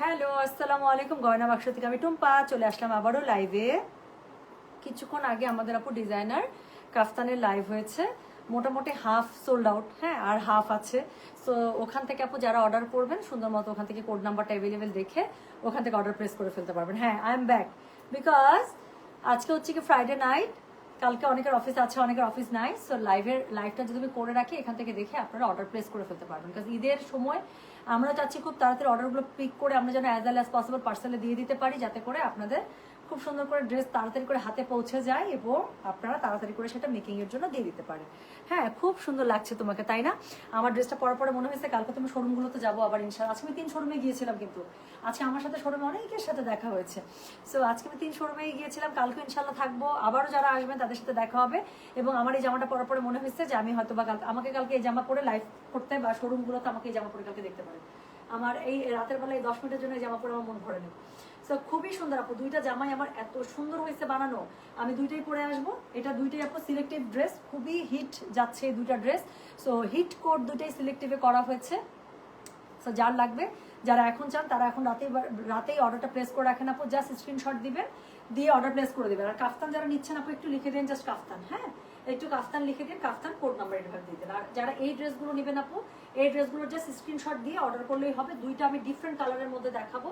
Hello, আসসালামু আলাইকুম। গয়না বাক্স থেকে আমি টুম্পা, চলে আসলাম আবারও লাইভে কিছুক্ষণ আগে আমাদের আপু ডিজাইনার কাফতানের লাইভ হয়েছে। মোটামুটি হাফ সোল্ড আউট হ্যাঁ আর হাফ আছে। সো ওখান থেকে আপু যারা অর্ডার করবেন, সুন্দর মতো ওখান থেকে কোড নাম্বারটা অ্যাভেলেবেল দেখে ওখান থেকে অর্ডার প্লেস করে ফেলতে পারবেন। হ্যাঁ আই এম ব্যাক বিকজ আজকে হচ্ছে কি ফ্রাইডে নাইট কালকে অনেকের অফিস আছে, অনেকের অফিস নাই। সো লাইভের লাইভটা যদি আমি করে রাখি, এখান থেকে দেখে আপনারা অর্ডার প্লেস করে ফেলতে পারবেন। বিকজ ঈদের সময় আমরা চাচ্ছি খুব তাড়াতাড়ি অর্ডারগুলো পিক করে আমরা যেন অ্যাজ অ্যাল অ্যাজ পসিবল পার্সেলে দিয়ে দিতে পারি, যাতে করে আপনাদের খুব সুন্দর করে ড্রেস তাড়াতাড়ি করে হাতে পৌঁছে যায় এবং আপনারা তাড়াতাড়ি করে সেটা মেকিং এর জন্য দিয়ে দিতে পারেন হ্যাঁ খুব সুন্দর লাগছে তোমাকে, তাই না? আমার ড্রেসটা পরার পরে মনে হয়েছে কালকে তুমি শোরুমগুলোতে যাব আবার ইনশাল্লাহ আজকে আমি তিন শোরুমে গিয়েছিলাম কিন্তু। আজকে আমার সাথে শোরুমে অনেকের সাথে দেখা হয়েছে। সো আজকে আমি তিন শোরুমে গিয়েছিলাম কালকে ইনশাল্লাহ থাকব। আবারও যারা আসবেন তাদের সাথে দেখা হবে এবং আমার এই জামাটা পরার পরে মনে হয়েছে যে আমি হয়তো বা কালকে, আমাকে কালকে এই জামা পরে লাইভ করতে বা শোরুমগুলোতে আমাকে এই জামা পরে কালকে দেখতে পারে আমার এই রাতের বেলা এই দশ মিনিটের জন্য এই জামা পরে আমার মন ভরে নেই সো খুবই সুন্দর আপু, দুইটা জামাই আমার এত সুন্দর হয়েছে বানানো। আমি দুইটাই পরে আসব, এটা দুইটাই আপু সিলেক্টিভ ড্রেস খুবই হিট যাচ্ছে দুইটা ড্রেস সো হিট কোড দুইটাই সিলেক্টিভে করা হয়েছে। সো যার লাগবে, যারা এখন চান, তারা এখন রাতেই রাতেই অর্ডারটা প্লেস করে রাখেন আপু জাস্ট স্ক্রিনশট দিবেন, দিয়ে অর্ডার প্লেস করে দিবেন। আর কাফতান যারা নিচ্ছেন আপু, একটু লিখে দেন জাস্ট কাফতান হ্যাঁ? একটু কাফতান লিখে দিন, কাফতান কোড নাম্বার এভাবে দিয়ে দেন। আর যারা এই ড্রেসগুলো নেবেন আপু, এই ড্রেসগুলোর জাস্ট স্ক্রিনশট দিয়ে অর্ডার করলেই হবে। দুইটা আমি ডিফারেন্ট কালারের মধ্যে দেখাবো।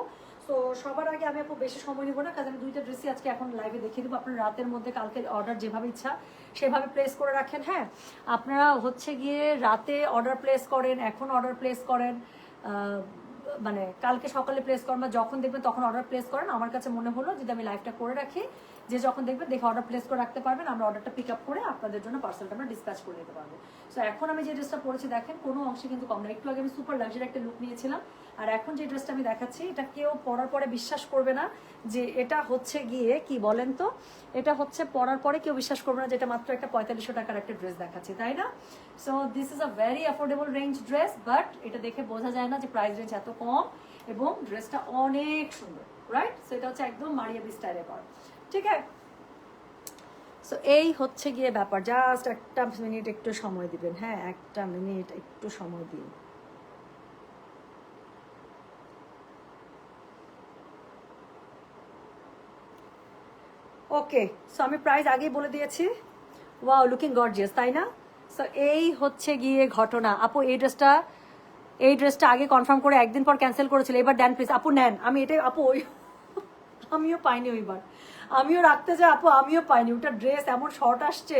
তো সবার আগে আমি আপু বেশি সময় নেব না, কারণ আমি দুইটা ড্রেসই আজকে এখন লাইভে দেখিয়ে দেবো। আপনার রাতের মধ্যে কালকে অর্ডার যেভাবে ইচ্ছা, সেভাবে প্লেস করে রাখেন হ্যাঁ? আপনারা হচ্ছে গিয়ে রাতে অর্ডার প্লেস করেন, এখন অর্ডার প্লেস করেন মানে কালকে সকালে প্লেস করেন বা যখন দেখবেন তখন অর্ডার প্লেস করেন। আমার কাছে মনে হলো যদি আমি লাইভটা করে রাখি যে যখন দেখবেন, দেখে অর্ডার প্লেস করে রাখতে পারবেন, আমরা অর্ডারটা পিক আপ করে আপনাদের জন্য পার্সেলটা আমরা ডিসপ্যাচ করে দিতে পারব। সো এখন আমি যে ড্রেসটা পরেছি, দেখেন কোনো অংশে কিন্তু কম না। একটু আগে আমি সুপার লাক্সারি একটা লুক নিয়েছিলাম, আর এখন যে ড্রেসটা আমি দেখাচ্ছি, এটা কেউ পরার পরে বিশ্বাস করবে না যে এটা হচ্ছে গিয়ে, কি বলেন তো? এটা হচ্ছে পরার পরে কেউ বিশ্বাস করবে না যে এটা মাত্র একটা পঁয়তাল্লিশশো টাকার একটা ড্রেস দেখাচ্ছি, তাই না? So this is a very affordable range dress but এটা দেখে বোঝা যায় না যে প্রাইস রেঞ্জ এত কম, এবং ড্রেসটা অনেক সুন্দর রাইট সো এটা হচ্ছে একদম মারিয়াবি স্টাইলে করা ঠিক আছে? সো এই হচ্ছে গিয়ে ব্যাপার। জাস্ট একটা মিনিট একটু সময় দিবেন হ্যাঁ? একটা মিনিট একটু সময় দিন। ওকে সো আমি প্রাইস আগেই বলে দিয়েছি। ওয়াও লুকিং গর্জিয়াস তাই না? সো এই হচ্ছে গিয়ে ঘটনা। আপু, এই ড্রেসটা এই ড্রেসটা আগে কনফার্ম করে একদিন পর ক্যান্সেল করেছিল। এবার দেন প্লিজ আপু, নেন। আমি এটাই, আপু আমিও পাইনি ওইবার। আমিও রাখতে যাই আপু, আমিও পাইনি। ওটা ড্রেস এমন শর্ট আসছে।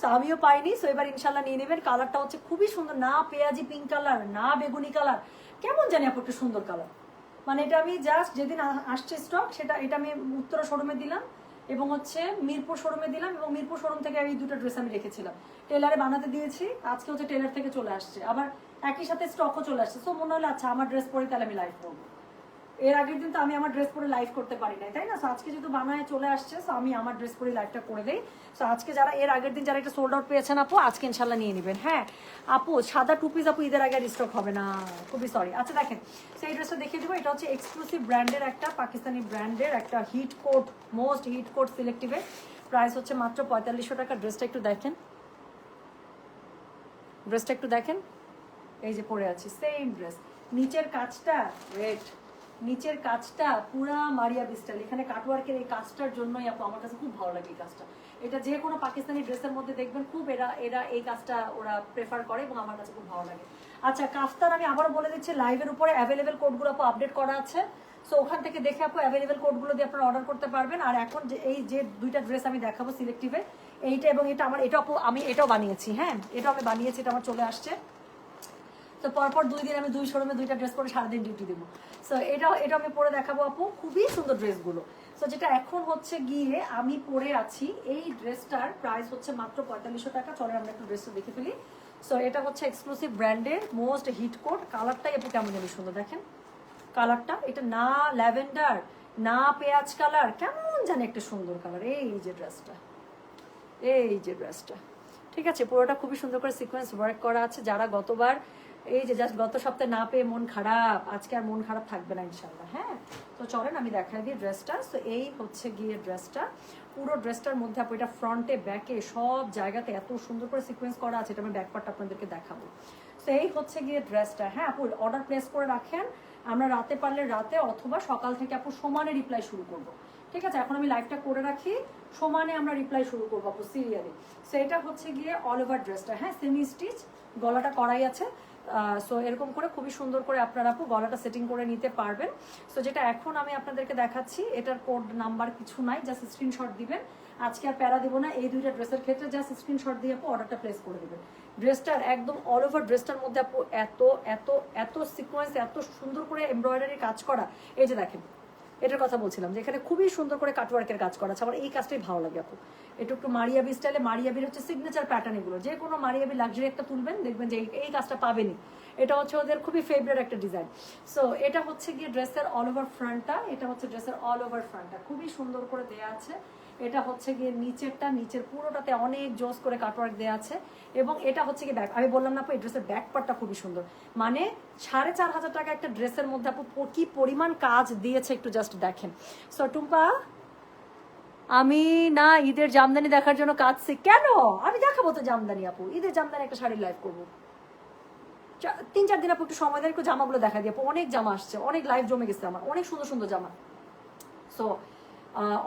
সো আমিও পাইনি। সো এবার ইনশাল্লাহ নিয়ে নেবেন। কালারটা হচ্ছে খুবই সুন্দর। না পেঁয়াজি পিঙ্ক কালার না বেগুনি কালার কেমন জানি আপু একটু সুন্দর কালার মানে এটা আমি জাস্ট যেদিন আসছে স্টক সেটা এটা আমি উত্তরা শোরুমে দিলাম এবং হচ্ছে মিরপুর শোরুমে দিলাম এবং মিরপুর শোরুম থেকে এই দুটো ড্রেস আমি রেখেছিলাম। টেলারে বানাতে দিয়েছি। আজকে হচ্ছে টেলার থেকে চলে আসছে। আবার একই সাথে স্টকও চলে আসছে। সো মনে হলো আচ্ছা আমার ড্রেস পরে তাহলে আমি লাইভ করব। এর আগের দিন তো আমি আমার ড্রেস পরে লাইভ করতে পারি নাই, তাই না? আজকে যেহেতু বানায় চলে আসছে সো আমি আমার ড্রেস পরে লাইভটা করে দেই। সো আজকে যারা, এর আগের দিন যারা একটা সোল্ড আউট পেয়েছেন আপু, আজকে ইনশাল্লাহ নিয়ে নেবেন। হ্যাঁ আপু, সাদা টু পিস আপু, ঈদের আগে স্টক হবে না। খুবই সরি আচ্ছা দেখেন সেই ড্রেসটা দেখিয়ে দেবো। এটা হচ্ছে এক্সক্লুসিভ ব্র্যান্ডের একটা, পাকিস্তানি ব্র্যান্ডের একটা hit coat most hit coat সিলেক্টিভের price হচ্ছে মাত্র পঁয়তাল্লিশশো টাকা। ড্রেসটা একটু দেখেন। ড্রেসটা একটু দেখেন। এই যে পরে আছি সেম ড্রেস নিচের কাজটা রেড নিচের কাজটা পুরা মারিয়া বিস্টাইল এখানে কাটওয়ার্কের এই কাজটার জন্যই আপু আমার কাছে খুব ভালো লাগে এই কাজটা। এটা যে কোনো পাকিস্তানি ড্রেসের মধ্যে দেখবেন খুব এরা এরা এই কাজটা ওরা প্রেফার করে এবং আমার কাছে খুব ভালো লাগে। আচ্ছা কাফতান আমি আবারও বলে দিচ্ছি লাইভের উপরে অ্যাভেলেবেল কোডগুলো আপু আপডেট করা আছে। সো ওখান থেকে দেখে আপু অ্যাভেলেবেল কোডগুলো দিয়ে আপনারা অর্ডার করতে পারবেন। আর এখন যে এই যে দুইটা ড্রেস আমি দেখাবো সিলেক্টিভে এইটা এবং এটা আমার, এটা আপু আমি, এটাও বানিয়েছি হ্যাঁ? এটাও আমি বানিয়েছি, এটা আমার চলে আসছে। তো পরপর দুই দিন আমি দুই শোরুমে দুইটা ড্রেস পরে সারাদিন ডিউটি দেবো। সো এটাও এটা আমি পরে দেখাবো আপু। খুবই সুন্দর ড্রেসগুলো। সো যেটা এখন হচ্ছে গিয়ে আমি পরে আছি, এই ড্রেসটার প্রাইস হচ্ছে মাত্র পঁয়তাল্লিশশো টাকা। চলে আমরা একটু ড্রেসটা দেখে ফেলি। সো এটা হচ্ছে এক্সক্লুসিভ ব্র্যান্ডের মোস্ট হিট কোট কালারটাই আপু কেমন জানি সুন্দর, দেখেন। কালারটা, এটা না ল্যাভেন্ডার, না পেঁয়াজ কালার, কেমন জানি একটা সুন্দর কালার। এই যে ড্রেসটা, এই যে ড্রেসটা। ঠিক আছে, পুরোটা খুবই সুন্দর করে সিকোয়েন্স ওয়ার্ক করা আছে। যারা গতবার এই যে জাস্ট গত সপ্তাহে না পেয়ে মন খারাপ, আজকে আর মন খারাপ থাকবে না ইনশাল্লাহ হ্যাঁ? তো চলেন আমি দেখাই দিই ড্রেসটা তো এই হচ্ছে গিয়ে ড্রেসটা পুরো ড্রেসটার মধ্যে আপু এটা ফ্রন্টে ব্যাকে সব জায়গাতে এত সুন্দর করে সিকোয়েন্স করা আছে, এটা আমি ব্যাক পার্টটা আপনাদেরকে দেখাবো। তো এই হচ্ছে গিয়ে ড্রেসটা হ্যাঁ আপু? অর্ডার প্লেস করে রাখেন। আমরা রাতে পারলে রাতে অথবা সকাল থেকে আপু সমানে রিপ্লাই শুরু করব। ঠিক আছে? এখন আমি লাইভটা করে রাখি। সমানে আমরা রিপ্লাই শুরু করব আপু সিরিয়ালি সো এটা হচ্ছে গিয়ে অল ওভার ড্রেসটা হ্যাঁ? সেমি স্টিচ গলাটা করাই আছে। সো এরকম করে খুবই সুন্দর করে আপনারা আপু গলাটা সেটিং করে নিতে পারবেন। সো যেটা এখন আমি আপনাদেরকে দেখাচ্ছি, এটার কোড নাম্বার কিছু নাই জাস্ট স্ক্রিনশট দিবেন। আজকে আর প্যারা দেবো না, এই দুইটা ড্রেসের ক্ষেত্রে জাস্ট স্ক্রিনশট দিয়ে আপু অর্ডারটা প্লেস করে দেবেন। ড্রেসটার একদম অল ওভার ড্রেসটার মধ্যে আপু এত এত এত সিকোয়েন্স এত সুন্দর করে এমব্রয়ডারি কাজ করা। এই যে দেখেন এটার কথা বলছিলাম যে এখানে খুবই সুন্দর করে কাটওয়ার্কের কাজ করা আছে। আমার এই কাজটাই ভালো লাগে আপু একটু একটু মারিয়াবি স্টাইলে মারিয়াবির হচ্ছে সিগনেচার প্যাটার্ন এগুলো। যে কোনো মারিয়াবি লাক্সারি একটা তুলবেন, দেখবেন যে এই- কাজটা পাবেনি এটা হচ্ছে ওদের খুবই ফেভারিট একটা ডিজাইন সো এটা হচ্ছে গিয়ে ড্রেসের অল ওভার ফ্রন্টটা এটা হচ্ছে ড্রেসের অল ওভার ফ্রন্টটা খুবই সুন্দর করে দেয়া আছে। এটা হচ্ছে গিয়ে নিচেরটা, নিচের পুরোটাতে অনেক জোস করে কাটওয়ার্ক দেওয়া আছে। এবং এটা হচ্ছে গিয়ে ব্যাক আমি বললাম না আপু, এই ড্রেসের ব্যাক পার্টটা খুবই সুন্দর। মানে সাড়ে চার হাজার টাকা একটা ড্রেসের মধ্যে আপু কি পরিমাণ কাজ দিয়েছে একটু জাস্ট দেখেন। সো টুম্পা, আমি না ঈদের জামদানি দেখার জন্য কাঁদছি। কেন? আমি দেখাবো তো জামদানি আপু। ঈদের জামদানি একটা শাড়ি লাইভ করব। তিন চার দিন আপু একটু সময় দেন, একটু জামাগুলো দেখা দিয়ে আপু। অনেক জামা আসছে, অনেক লাইভ জমে গেছে আমার। অনেক সুন্দর সুন্দর জামা। সো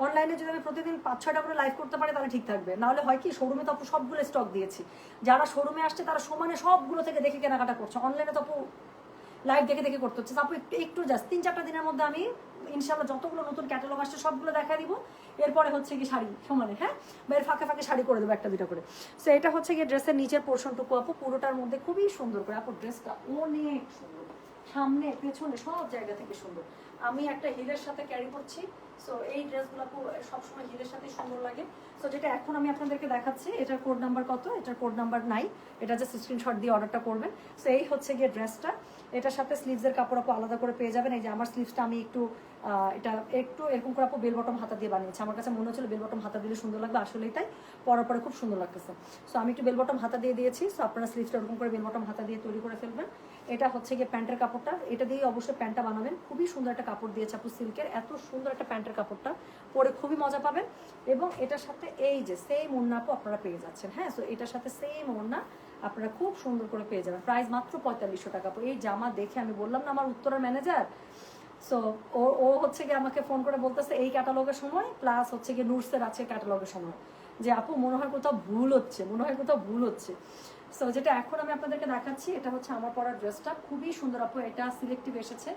অনলাইনে যদি আমি প্রতিদিন পাঁচ, ছয়টা করে লাইভ করতে পারি, তাহলে ঠিক থাকবে। নাহলে হয় কি শোরুমে তো সবগুলো স্টক দিয়েছি। যারা শোরুমে আসছে, তারা সমানে সবগুলো থেকে দেখে কেনাকাটা করছে। অনলাইনে তো আপু লাইভ দেখে দেখে করতে হচ্ছে। আপু একটু একটু জাস্ট তিন, চারটা দিনের মধ্যে আমি ইনশাল্লাহ যতগুলো নতুন ক্যাটালগ আসছে, সবগুলো দেখা দিব। এরপরে হচ্ছে কি শাড়ি, সমানে হ্যাঁ? বা এর ফাঁকে ফাঁকে শাড়ি করে দেবো একটা দুটা করে। সো এটা হচ্ছে গিয়ে ড্রেসের নিচের পোর্শনটুকু আপু। পুরোটার মধ্যে খুবই সুন্দর করে। আপু ড্রেসটা অনেক সুন্দর। সামনে, পেছনে সব জায়গা থেকে সুন্দর। আমি একটা হিলের সাথে ক্যারি করছি। সো এই ড্রেসগুলো সবসময় হিলের সাথে সুন্দর লাগে। সো যেটা এখন আমি আপনাদেরকে দেখাচ্ছি, এটার কোড নাম্বার কত? এটার কোড নাম্বার নাই এটা জাস্ট স্ক্রিনশট দিয়ে অর্ডারটা করবেন। সো এই হচ্ছে গিয়ে ড্রেসটা। এটার সাথে স্লিভসের কাপড় আপু আলাদা করে পেয়ে যাবেন। এই যে আমার স্লিভসটা আমি একটু এটা একটু এরকম করে আপু বেল বটম হাতা দিয়ে বানিয়েছি। আমার কাছে মনে হচ্ছিল বেল বটম হাতা দিলে সুন্দর লাগবে, আসলেই তাই। পরে পরে খুব সুন্দর লাগতেছে। সো আমি একটু বেল বটম হাতা দিয়ে দিয়েছি। সো আপনারা স্লিভসটা এরকম করে বেল বটম হাতা দিয়ে তৈরি করে ফেলবেন। এটা হচ্ছে গিয়ে প্যান্টের কাপড়টা। এটা দিয়ে অবশ্যই প্যান্টটা বানাবেন। খুবই সুন্দর একটা কাপড় দিয়েছে আপু সিল্কের। এত সুন্দর একটা প্যান্টের কাপড়টা। পরে খুবই মজা পাবেন। এবং এটার সাথে এই যে সেম ওন্না আপু আপনারা পেয়ে যাচ্ছেন হ্যাঁ? সো এটার সাথে সেম ওন্না আপনারা খুব সুন্দর করে পেয়ে যাবেন। প্রাইস মাত্র পঁয়তাল্লিশশো টাকা। এই জামা দেখে আমি বললাম না আমার উত্তরের ম্যানেজার সো ও ও হচ্ছে গিয়ে আমাকে ফোন করে বলতেছে, এই ক্যাটালগের সময় প্লাস হচ্ছে গিয়ে নুটসের আছে ক্যাটালগের সময়। যে, আপু, মনে হয় কোথাও ভুল হচ্ছে, মনে হয় কোথাও ভুল হচ্ছে। সো যেটা এখন আমি আপনাদেরকে দেখাচ্ছি, এটা হচ্ছে আমার পরা ড্রেসটা খুবই সুন্দর, আপু, এটা সিলেক্টিভ এসেছে।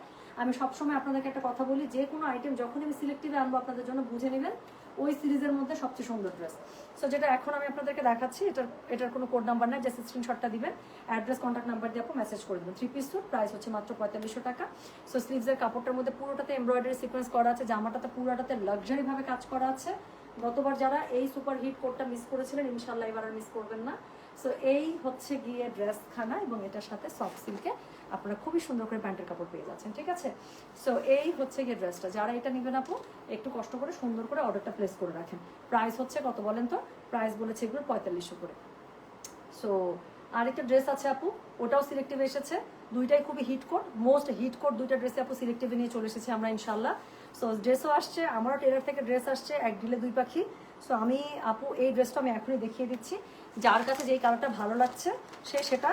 আমি সবসময় আপনাদেরকে একটা কথা বলি, যে কোনো আইটেম যখন আমি সিলেক্টিভে আনব, আপনাদের জন্য বুঝে নেবেন। ওই সিরিজের মধ্যে সবচেয়ে সুন্দর ড্রেস। সো যেটা এখন আমি আপনাদেরকে দেখাচ্ছি, এটার এটার কোনো কোড নাম্বার নাই জাস্ট স্ক্রিনশটটা দিবেন। অ্যাড্রেস কন্ট্যাক্ট নাম্বার দিয়ে আপু মেসেজ করে দেবেন। থ্রি পিস স্যুট প্রাইস হচ্ছে মাত্র পঁয়তাল্লিশশো টাকা। সো স্লিভসের কাপড়টার মধ্যে পুরোটাতে এমব্রয়ডারি সিকোয়েন্স করা আছে, জামাটাতে পুরোটাতে লাক্সারি ভাবে কাজ করা আছে। গতবার যারা এই সুপার হিট কোডটা মিস করেছিলেন ইনশাল্লাহ এবার আর মিস করবেন না। সো এই হচ্ছে গিয়ে ড্রেসখানা এবং এটার সাথে সফট সিল্কে আপনারা খুবই সুন্দর করে প্যান্টের কাপড় পেয়ে যাচ্ছেন, ঠিক আছে? সো এই হচ্ছে গিয়ে ড্রেসটা। যারা এটা নেবেন আপু, একটু কষ্ট করে সুন্দর করে অর্ডারটা প্লেস করে রাখেন। প্রাইস হচ্ছে কত বলেন তো? প্রাইস বলেছে এগুলো পঁয়তাল্লিশশো করে। সো আরেকটা ড্রেস আছে আপু, ওটাও সিলেক্টিভ এসেছে। দুইটাই খুবই hit code most hit code দুইটা ড্রেসে আপু সিলেক্টিভে নিয়ে চলে এসেছি আমরা ইনশাল্লাহ সো ড্রেসও আসছে, আমারও টেলার থেকে ড্রেস আসছে, এক ঢিলে দুই পাখি। সো আমি, আপু, এই ড্রেসটা আমি এখনই দেখিয়ে দিচ্ছি। যার কাছে যেই কালারটা ভালো লাগছে, সে সেটা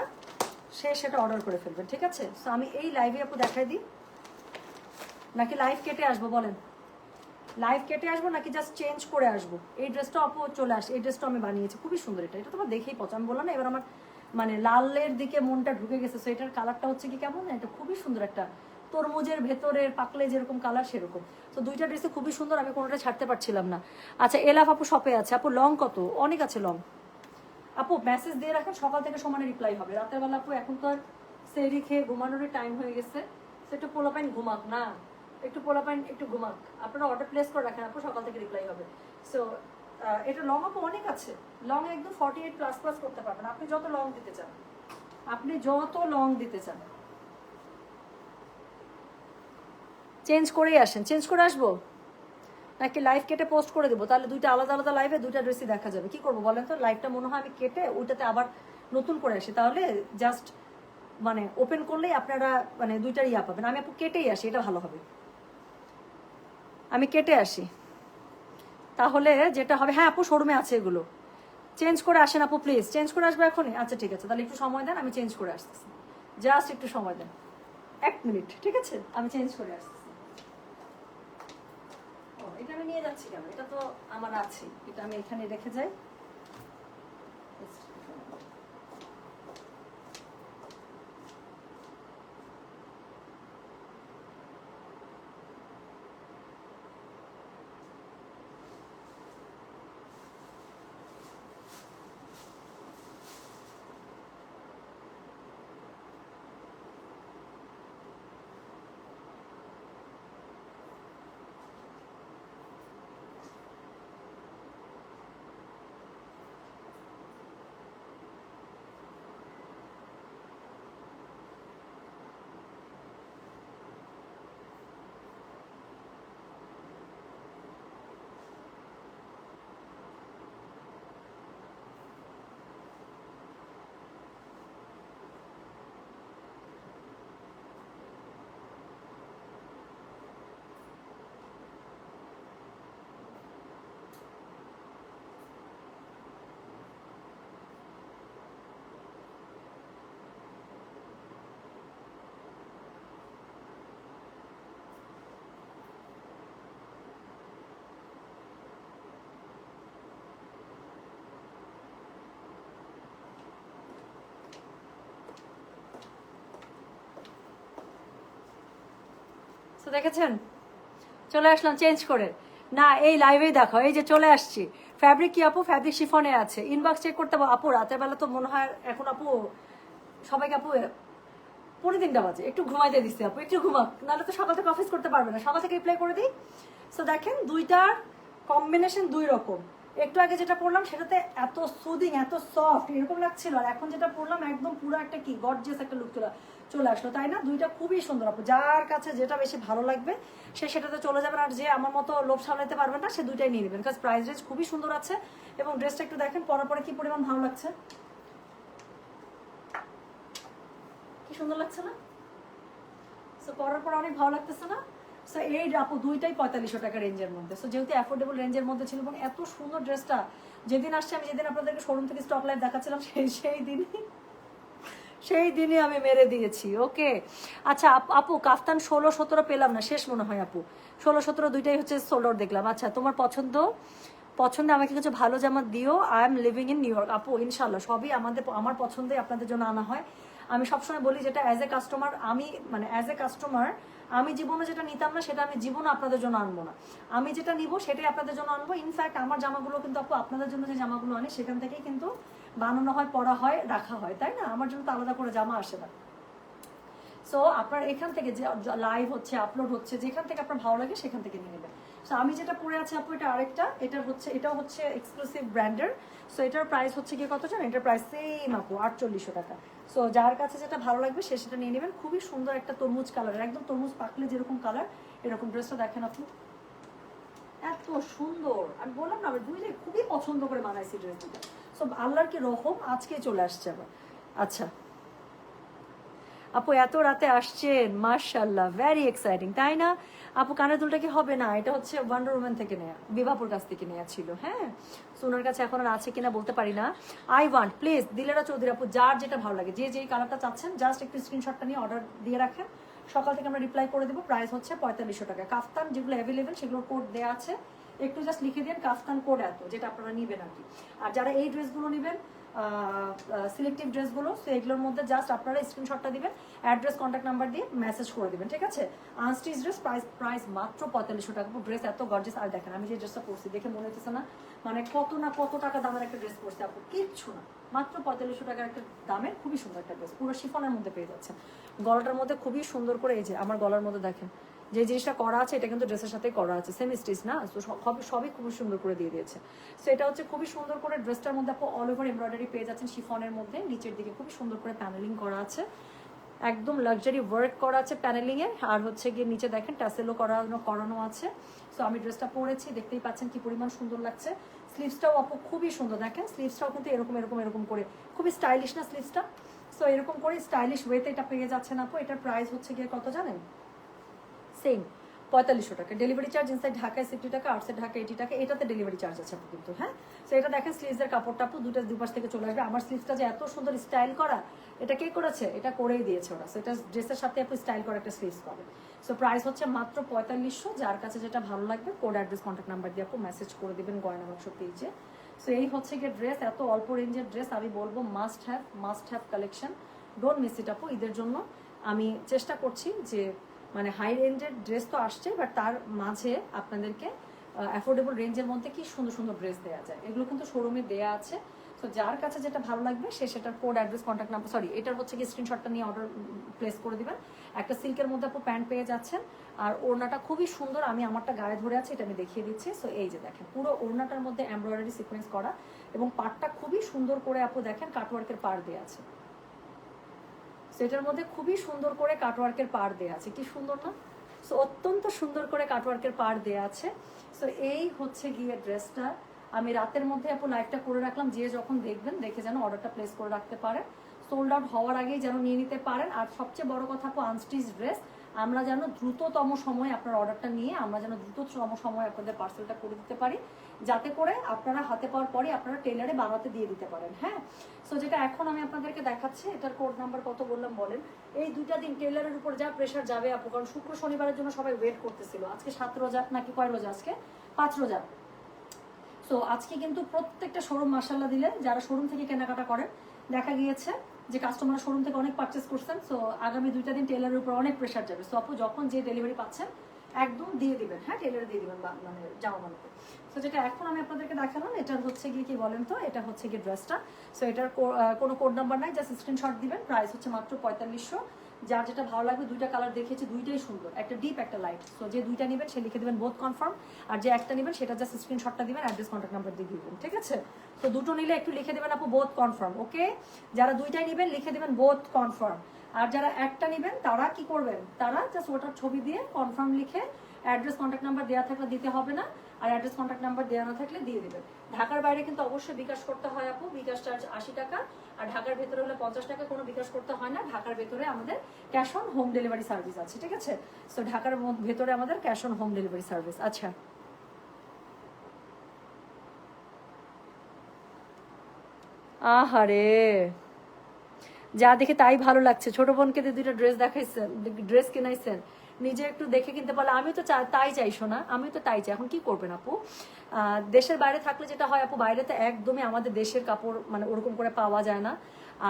সে সেটা অর্ডার করে ফেলবেন ঠিক আছে? তো আমি এই লাইভে আপু দেখাই দিই। নাকি লাইভ কেটে আসব বলেন? লাইভ কেটে আসব নাকি জাস্ট চেঞ্জ করে আসব? এই ড্রেসটা আপু চলে আসে, এই ড্রেসটা আমি বানিয়েছি। খুবই সুন্দর এটা। এটা তোমার দেখেই পছন্দ। আমি বললাম না, এবার আমার মানে লালের দিকে মনটা ঢুকে গেছে। সো এটার কালারটা হচ্ছে কি কেমন? এটা খুবই সুন্দর একটা তরমুজের ভেতরের পাকলে যেরকম কালার সেরকম। তো দুইটা ড্রেসে খুবই সুন্দর। আমি কোনোটা ছাড়তে পারছিলাম না। আচ্ছা এলাফ আপু শপে আছে। আপু লং কত? অনেক আছে লং আপু মেসেজ দিয়ে রাখেন, সকাল থেকে সমানে রিপ্লাই হবে। রাতের বেলা আপু এখন তো আর সেরি খেয়ে ঘুমানোর টাইম হয়ে গেছে। তো একটু পোলাপাইন ঘুমাক, না? একটু পোলাপাইন, একটু ঘুমাক। আপনারা অর্ডার প্লেস করে রাখেন আপু, সকাল থেকে রিপ্লাই হবে। সো এটা লং আপু, অনেক আছে। লং একদম ফর্টি এইট প্লাস প্লাস করতে পারবেন। আপনি যত লং দিতে চান। আপনি যত লং দিতে চান। চেঞ্জ করেই আসেন। চেঞ্জ করে আসব? নাকি লাইভ কেটে পোস্ট করে দেবো? তাহলে দুইটা আলাদা আলাদা লাইভে দুইটা ড্রেসই দেখা যাবে। কি করব বলেন তো? লাইভটা মনে হয় আমি কেটে ওইটাতে আবার নতুন করে আসি। তাহলে জাস্ট মানে ওপেন করলেই আপনারা মানে দুইটার ইয়া পাবেন। আমি আপু কেটেই আসি, এটা ভালো হবে। আমি কেটে আসি। তাহলে যেটা হবে হ্যাঁ আপু শোরুমে আছে এগুলো। চেঞ্জ করে আসেন আপু প্লিজ চেঞ্জ করে আসবে এখনই? আচ্ছা ঠিক আছে। তাহলে একটু সময় দেন, আমি চেঞ্জ করে আসতেছি। জাস্ট একটু সময় দেন। এক মিনিট ঠিক আছে? আমি চেঞ্জ করে আসতেছি। এটা আমি নিয়ে যাচ্ছি কেন? এটা তো আমার আছে। এটা আমি এখানে রেখে যাই। দেখেছেন? চলে আসলাম চেঞ্জ করে। না, এই লাইভেই দেখো, এই যে চলে আসছি। ফ্যাব্রিক কি আপু? ফ্যাব্রিক শিফনে আছে। ইনবক্স চেক করতে আপু, রাতের বেলা তো মনে হয় এখন আপু সবাইকে আপু পনেরো তিনটা বাজে। একটু ঘুমাইতে দিচ্ছি আপু, একটু ঘুমাক। নাহলে তো সকাল থেকে অফিস করতে পারবে না। সকাল থেকে রিপ্লাই করে দিই। সো দেখেন দুইটার কম্বিনেশন দুই রকম। একটু আগে যেটা পড়লাম, সেটাতে এত সুদিং এত সফট এরকম লাগছিল। আর এখন যেটা পড়লাম, একদম পুরো একটা কি গর্জিয়াস একটা লুক চলে চলে আসলো, তাই না? দুইটা খুবই সুন্দর আপু। যার কাছে যেটা বেশি ভালো লাগবে, সে সেটাতে চলে যাবেন। আর যে আমার মতো লোভ সামলাতে পারবেন না, সে দুইটাই নিয়ে নেবেন। বিকজ প্রাইস রেঞ্জ খুবই সুন্দর আছে এবং ড্রেসটা একটু দেখেন, পরার পরে কি পরিমাণ ভালো লাগছে? কি সুন্দর লাগছে না? সো পরার পর অনেক ভালো লাগতেছে না? সো এই আপু, দুইটাই পঁয়তাল্লিশশো টাকা রেঞ্জের মধ্যে। সো যেহেতু অ্যাফোর্ডেবল রেঞ্জের মধ্যে ছিল এবং এত সুন্দর ড্রেসটা, যেদিন আসছে আমি যেদিন আপনাদেরকে শোরুম থেকে স্টক লাইভ দেখাচ্ছিলাম, সেই সেই দিনই সেই দিনই আমি মেরে দিয়েছি, ওকে? আচ্ছা আপ- কাফতান ষোলো সতেরো পেলাম না, শেষ মনে হয় আপু। ষোলো সতেরো দুইটাই হচ্ছে সোলোর দেখলাম। আচ্ছা তোমার পছন্দ? পছন্দে আমাকে কিছু ভালো জামা দিও। I am living in New York আপু ইনশাল্লাহ সবই আমাদের আমার পছন্দে আপনাদের জন্য আনা হয়। আমি সবসময় বলি যেটা অ্যাজ এ কাস্টমার আমি মানে অ্যাজ এ কাস্টমার আমি জীবনে যেটা নিতাম না, সেটা আমি জীবনে আপনাদের জন্য আনব না। আমি যেটা নিব, সেটাই আপনাদের জন্য আনব। ইনফ্যাক্ট আমার জামাগুলো কিন্তু আপু, আপনাদের জন্য যে জামাগুলো আনে, সেখান থেকেই কিন্তু বানানো হয় পরা হয়, রাখা হয়, তাই না? আমার জন্য তো আলাদা করে জামা আসে না। সো আপনার এখান থেকে যে লাইভ হচ্ছে আপলোড হচ্ছে, যেখান থেকে আপনার ভালো লাগে সেখান থেকে নিয়ে নেবেন। সো আমি যেটা পরে আছি আপু, এটা আরেকটা। এটা হচ্ছে, এটাও হচ্ছে এক্সক্লুসিভ ব্র্যান্ডের। সো এটার প্রাইস হচ্ছে কি কত জানেন? এটার প্রাইস সেম আপু, আটচল্লিশশো টাকা। সো যার কাছে যেটা ভালো লাগবে সে সেটা নিয়ে নেবেন। খুবই সুন্দর একটা তরমুজ কালার একদম তরমুজ পাকলে যেরকম কালার এরকম ড্রেসটা দেখেন আপু। এত সুন্দর। আমি বললাম না, আমি দুইটাই খুবই পছন্দ করে বানাইছি ড্রেস দুটা সো আল্লাহর কি রকম আজকে চলে আসছে আবার। আচ্ছা। আপু, এত রাতে আসছেন মার্শাল্লাহ ভেরি এক্সাইটিং তাই না? আপু, কানের দুলটা কি হবে না? এটা হচ্ছে ওয়ান্ডার উম্যান থেকে নেয়া, বিভাপুর কাছ থেকে নেওয়া ছিল হ্যাঁ? সোনার কাছে এখন আর আছে কিনা বলতে পারি না। I want please Dilara Chowdhury আপু, যার যেটা ভালো লাগে, যে যেই কালারটা চাচ্ছেন জাস্ট একটু স্ক্রিনশটটা নিয়ে অর্ডার দিয়ে রাখেন। সকাল থেকে আমরা রিপ্লাই করে দেবো প্রাইস হচ্ছে পঁয়তাল্লিশশো টাকা। কাফতান যেগুলো অ্যাভেলেবেল সেগুলোর কোড দেওয়া আছে। একটু জাস্ট লিখে দিন, কাফতান কোড এত, যেটা আপনারা নেবেন আর কি। আর যারা এই ড্রেসগুলো নেবেন সিলেক্টিভ ড্রেসগুলো সো এগুলোর মধ্যে জাস্ট আপনারা স্ক্রিনশটটা দিবেন অ্যাড্রেস কন্ট্যাক্ট নাম্বার দিয়ে মেসেজ করে দিবেন, ঠিক আছে? আনস্টিচ ড্রেস প্রাইস প্রাইস মাত্র পঁয়তাল্লিশশো টাকা। ড্রেস এত গর্জেস আর দেখেন, আমি যে ড্রেসটা পরছি, দেখে মনে হচ্ছে না মানে কত না কত টাকা দামের একটা ড্রেস পরছি আপু, কিচ্ছু না। মাত্র পঁয়তাল্লিশশো টাকার একটা দামের খুবই সুন্দর একটা ড্রেস পুরো শিফনের মধ্যে পেয়ে যাচ্ছেন। গলাটার মধ্যে খুবই সুন্দর করে, এই যে, আমার গলার মধ্যে দেখেন যে জিনিসটা করা আছে, এটা কিন্তু ড্রেসের সাথে করা আছে। সেমি স্টিচ না? তো সবই সবই খুবই সুন্দর করে দিয়ে দিয়েছে। সো এটা হচ্ছে খুবই সুন্দর করে ড্রেসটার মধ্যে আপু অল ওভার এমব্রয়ডারি পেয়ে যাচ্ছেন শিফনের মধ্যে। নিচের দিকে খুবই সুন্দর করে প্যানেলিং করা আছে। একদম লাক্সারি ওয়ার্ক করা আছে প্যানেলিং এ। আর হচ্ছে গিয়ে নিচে দেখেন ট্যাসেলও করানো করানো আছে। সো আমি ড্রেসটা পরেছি, দেখতেই পাচ্ছেন কি পরিমাণ সুন্দর লাগছে। স্লিভসটাও আপু খুবই সুন্দর। দেখেন স্লিভসটাও কিন্তু এরকম এরকম এরকম করে। খুবই স্টাইলিশ না স্লিভসটা সো এরকম করে স্টাইলিশ ওয়েতে এটা পেয়ে যাচ্ছেন আপু। এটার প্রাইস হচ্ছে গিয়ে কত জানেন? সেম পঁয়তাল্লিশশো টাকা। ডেলিভারি চার্জ ইনসাইড ঢাকায় সিক্সটি টাকা আউটসাইড ঢাকা এইটি টাকা, এটাতে ডেলিভারি চার্জ আছে কিন্তু হ্যাঁ? তো এটা দেখেন স্লিভসের কাপড়টা আপু দুটো দুপাশ থেকে চলে আসবে। আমার স্লিভসটা যে এত সুন্দর স্টাইল করা, এটা কে করেছে? এটা করেই দিয়েছে ওরা। সো এটা ড্রেসের সাথে আপনি স্টাইল করা একটা স্লিভস পাবে। সো প্রাইস হচ্ছে মাত্র পঁয়তাল্লিশশো, যার কাছে যেটা ভালো লাগবে কোড অ্যাড্রেস কন্ট্যাক্ট নাম্বার দিয়ে আপু মেসেজ করে দেবেন গয়না বাক্স পেজে সো এই হচ্ছে গিয়ে ড্রেস এত অল্প রেঞ্জের ড্রেস আমি বলব must have must have collection don't miss it আপু, ঈদের জন্য। আমি চেষ্টা করছি যে মানে হাই রেঞ্জের ড্রেস তো আসছে বাট তার মাঝে আপনাদেরকে অ্যাফোর্ডেবল রেঞ্জের মধ্যে কি সুন্দর সুন্দর ড্রেস দেওয়া যায়। এগুলো কিন্তু শোরুমে দেওয়া আছে। তো যার কাছে যেটা ভালো লাগবে, সে সেটার code address contact number sorry এটার হচ্ছে কি স্ক্রিনশটটা নিয়ে অর্ডার প্লেস করে দিবেন। একটা সিল্কের মধ্যে আপু প্যান্ট পেয়ে যাচ্ছেন, আর ওড়নাটা খুবই সুন্দর, আমি আমারটা গায়ে ধরে আছে, এটা আমি দেখিয়ে দিচ্ছি। সো এই যে দেখেন, পুরো ওড়নাটার মধ্যে এমব্রয়ডারি সিকোয়েন্স করা, এবং পাটটা খুবই সুন্দর করে আপু দেখেন কাটওয়ার্কের পার দেওয়া আছে। সেটার মধ্যে খুবই সুন্দর করে কাটওয়ার্কের পার দেওয়া আছে। কি সুন্দর না? সো অত্যন্ত সুন্দর করে কাটওয়ার্কের পার দেওয়া আছে। সো এই হচ্ছে গিয়ে ড্রেসটা আমি রাতের মধ্যে আপু লাইভটা করে রাখলাম। যে যখন দেখবেন, দেখে যেন অর্ডারটা প্লেস করে রাখতে পারেন। সোল্ড আউট হওয়ার আগেই যেন নিয়ে নিতে পারেন। আর সবচেয়ে বড় কথা আপু আনস্টিচ ড্রেস আমরা যেন দ্রুততম সময়ে আপনার অর্ডারটা নিয়ে আমরা যেন দ্রুততম সময়ে আপনাদের পার্সেলটা করে দিতে পারি। যাতে করে আপনারা হাতে পাওয়ার পরে আপনারা টেলারে বানাতে দিয়ে দিতে পারেন হ্যাঁ? সো যেটা এখন আমি আপনাদেরকে দেখাচ্ছি, এটার কোড নাম্বার কত বললাম বলেন? এই দুইটা দিন টেলারের উপর যা প্রেশার যাবে আপু, কারণ শুক্র শনিবারের জন্য সবাই ওয়েট করতেছিল। আজকে সাত রোজা, নাকি কয় রোজা আজকে? পাঁচ রোজা। সো আজকে কিন্তু প্রত্যেকটা শোরুম মাসাল্লাহ দিলে যারা শোরুম থেকে কেনাকাটা করেন, দেখা গিয়েছে যে কাস্টমার শোরুম থেকে অনেক পারচেস করছেন। সো আগামী দুইটা দিন টেলারের উপর অনেক প্রেশার যাবে। সো আপু, যখন যে ডেলিভারি পাচ্ছেন একদম দিয়ে দিবেন হ্যাঁ টেলারে দিয়ে দিবেন মানে জামা বানাতে সো যেটা এখন আমি আপনাদেরকে দেখালাম এটা হচ্ছে গিয়ে কি বলেন তো? এটা হচ্ছে গিয়ে ড্রেসটা সো এটার কোনো কোড নাম্বার নাই জাস্ট স্ক্রিনশট দিবেন প্রাইস হচ্ছে মাত্র পঁয়তাল্লিশশো। যার যেটা ভালো লাগবে, দুইটা কালার দেখেছি দুইটাই সুন্দর, একটা ডিপ একটা লাইট সো যে দুইটা নেবেন, সে লিখে দেবেন বোধ কনফার্ম আর যে একটা নেবেন, সেটা জাস্ট স্ক্রিনশটটা দিবেন অ্যাড্রেস কন্ট্যাক্ট নাম্বার দিয়ে দিবেন, ঠিক আছে? তো দুটো নিলে একটু লিখে দেবেন আপু বোধ কনফার্ম ওকে যারা দুইটাই নেবেন, লিখে দেবেন বোধ কনফার্ম আর যারা একটা নেবেন, তারা কি করবেন? তারা জাস্ট ওটার ছবি দিয়ে কনফার্ম লিখে অ্যাড্রেস কন্ট্যাক্ট নাম্বার দেওয়া থাকলে দিতে হবে না, আর অ্যাড্রেস কন্ট্যাক্ট নাম্বার দেওয়া না থাকলে দিয়ে দেবেন। ঢাকার বাইরে কিন্তু অবশ্যই বিকাশ করতে হয় আপু, বিকাশ চার্জ আশি টাকা, আর ঢাকার ভেতরে হলে পঞ্চাশ টাকা কোনো বিকাশ করতে হয় না, ঢাকার ভেতরে আমাদের cash on home delivery service আছে, ঠিক আছে? সো ঢাকার ভেতরে আমাদের cash on home delivery service আচ্ছা। আহারে! যা দেখে তাই ভালো লাগছে। ছোট বোনকে দুইটা ড্রেস দেখাইছেন ড্রেস কিনাইছেন, নিজে একটু দেখে কিনতে পারলে আমিও তো তাই চাই শোনা আমিও তো তাই চাই, এখন কি করবেন আপু? দেশের বাইরে থাকলে যেটা হয় আপু, বাইরে তো একদমই আমাদের দেশের কাপড় মানে ওরকম করে পাওয়া যায় না।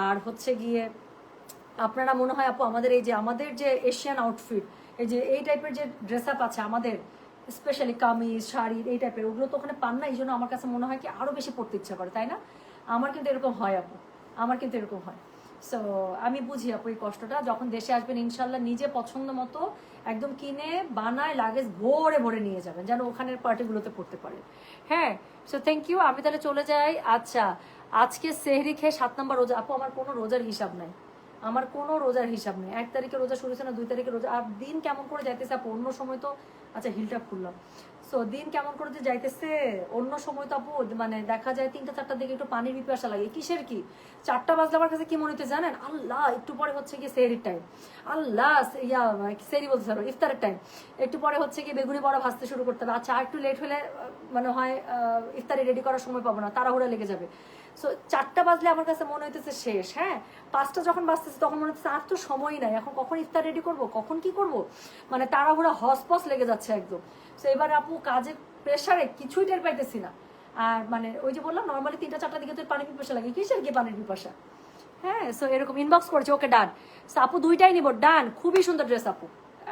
আর হচ্ছে গিয়ে আপনারা মনে হয় আপু, আমাদের এই যে, আমাদের যে এশিয়ান আউটফিট এই যে এই টাইপের যে ড্রেস আপ আছে আমাদের স্পেশালি কামিজ, শাড়ি, এই টাইপের ওগুলো তো ওখানে পান না এই জন্য আমার কাছে মনে হয় কি আরও বেশি পড়তে ইচ্ছা করে, তাই না? আমার কিন্তু এরকম হয় আপু, আমার কিন্তু এরকম হয়। সো আমি বুঝি আপু এই কষ্টটা। যখন দেশে আসবেন, ইনশাল্লাহ নিজে পছন্দ মতো একদম কিনে বানায় লাগেজ ভরে ভরে নিয়ে যাবেন, যেন ওখানের পার্টিগুলোতে পড়তে পারে। হ্যাঁ সো থ্যাংক ইউ আমি তাহলে চলে যাই। আচ্ছা আজকে সেহরি খেয়ে সাত নম্বর রোজা। আপু, আমার কোনো রোজার হিসাব নাই। আমার কোনো রোজার হিসাব নেই। এক তারিখে রোজা শুরু হয়েছে না, দুই তারিখে রোজা। আর দিন কেমন করে যাইতেছে আপু? অন্য সময় তো আচ্ছা হিলটা খুললাম। সো দিন কেমন করে যে যাইতেছে, অন্য সময় তো আপু মানে দেখা যায় তিনটা, চারটার দিকে একটু পানির পিপাসা লাগে। কিসের কি? চারটা বাজলে আমার কাছে কি মনে হতে জানেন? আল্লাহ, একটু পরে হচ্ছে কি সেরির টাইম আল্লাহ ইয়া সেরি বলতে পারো ইফতারের টাইম একটু পরে হচ্ছে কি বেগুনি বড়া ভাজতে শুরু করতে হবে। আচ্ছা আর একটু লেট হলে মানে হয় ইফতারি রেডি করার সময় পাবো না, তাড়াহুড়া লেগে যাবে। সো চারটা বাজলে আমার কাছে মনে হইতেছে শেষ হ্যাঁ? পাঁচটা যখন বাজতেছে, তখন মনে হচ্ছে আর তো সময় নাই। এখন কখন ইফতার রেডি করব? কখন কি করব? মানে তাড়াহুড়া, হসপস লেগে যাচ্ছে একদম। সো এবার আপু কাজের প্রেশারে কিছুই টের পাইতেছি না। আর মানে ওই যে বললাম নর্মালি তিনটা চারটা দিকে তো পানির পিপাসা লাগে। কিসের কি পানির পিপাসা? হ্যাঁ সো এরকম ইনবক্স করেছে, ওকে ডান সো আপু দুইটাই নিব ডান খুবই সুন্দর ড্রেস আপু।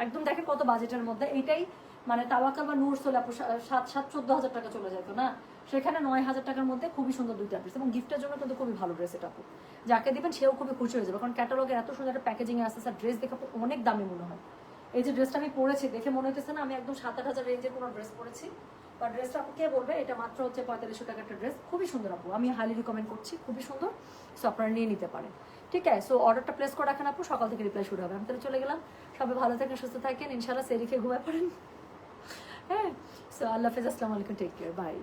একদম দেখেন কত বাজেটের মধ্যে। এইটাই মানে তাওয়াকাল বা নূর সোলে আপু সাত সাত, চোদ্দ হাজার টাকা চলে যেত, না? সেখানে নয় হাজার টাকার মধ্যে খুবই সুন্দর দুইটা ড্রেস এবং গিফটের জন্য কিন্তু খুবই ভালো ড্রেস এটা আপু। যাকে দিবেন সেও খুবই খুশি হয়ে যাবে কারণ ক্যাটালগের এত সুন্দর একটা প্যাকেজিং আসছে স্যার ড্রেস দেখে অনেক দামি মনে হয়। এই যে ড্রেসটা আমি পরেছি, দেখে মনে হচ্ছে না আমি একদম সাত আট হাজার রেঞ্জের কোনো ড্রেস পরেছি। বা ড্রেসটা আপু কে বলবে? এটা মাত্র হচ্ছে পঁয়তাল্লিশশো টাকা একটা ড্রেস খুবই সুন্দর আপু। আমি হাইলি রিকমেন্ড করছি, খুবই সুন্দর। সো আপনারা নিয়ে নিতে পারেন। ঠিক আছে? সো অর্ডারটা প্লেস করে রাখেন আপু, সকাল থেকে রিপ্লাই শুরু হবে। আমি তাহলে চলে গেলাম। সবাই ভালো থাকেন, সুস্থ থাকেন। ইনশাল্লাহ সেরিখে ঘুমায় পড়েন। হ্যাঁ? সো আল্লাহ হাফেজ। আসসালামু আলাইকুম। Take care bye